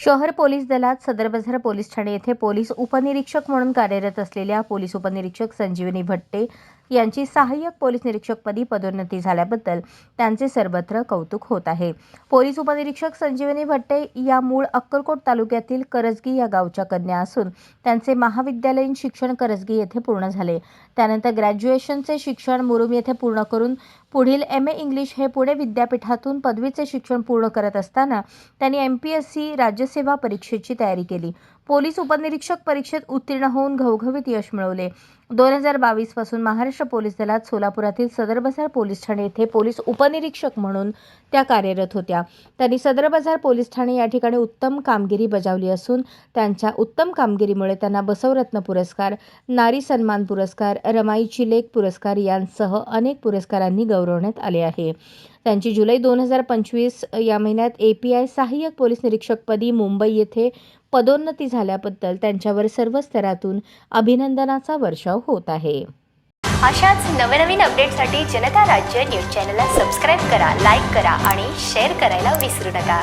शहर पोलीस दलात सदर बाजार पोलीस ठाणे येथे पोलीस उपनिरीक्षक म्हणून कार्यरत असलेल्या पोलीस उपनिरीक्षक संजीवनी भट्टे यांची सहाय्यक पोलीस निरीक्षकपदी पदोन्नती झाल्याबद्दल त्यांचे सर्वत्र कौतुक होत आहे. पोलीस उपनिरीक्षक संजीवनी भट्टे या मूळ अक्कलकोट तालुक्यातील करजगी या गावच्या कन्या असून त्यांचे महाविद्यालयीन शिक्षण करजगी येथे पूर्ण झाले. त्यानंतर ग्रॅज्युएशनचे शिक्षण मुरुम येथे पूर्ण करून पुढील एम ए इंग्लिश हे पुणे विद्यापीठातून पदवीचे शिक्षण पूर्ण करत असताना त्यांनी एम पी एस सी राज्यसेवा परीक्षेची तयारी केली. पोलीस उपनिरीक्षक परीक्षेत उत्तीर्ण होऊन घवघवीत यश मिळवले. दोन हजार बावीसपासून महाराष्ट्र पोलीस दलात सोलापुरातील सदर बाजार पोलीस ठाणे येथे पोलीस उपनिरीक्षक म्हणून त्या कार्यरत होत्या. त्यांनी सदर बाजार पोलीस ठाणे या ठिकाणी उत्तम कामगिरी बजावली असून त्यांच्या उत्तम कामगिरीमुळे त्यांना बसवरत्न पुरस्कार नारी सन्मान पुरस्कार रमाईची लेख पुरस्कार यांसह अनेक पुरस्कारांनी गौरवण्यात आले आहे. त्यांची जुलै दोन हजार पंचवीस या महिन्यात ए पी आय सहाय्यक पोलीस निरीक्षकपदी मुंबई येथे पदोन्नती झाल्याबद्दल त्यांच्यावर सर्व स्तरातून अभिनंदनाचा वर्षाव होत आहे. अशाच नवनवीन अपडेटसाठी जनता राज्य न्यूज चॅनलला सबस्क्राईब करा लाईक करा आणि शेअर करायला विसरू नका.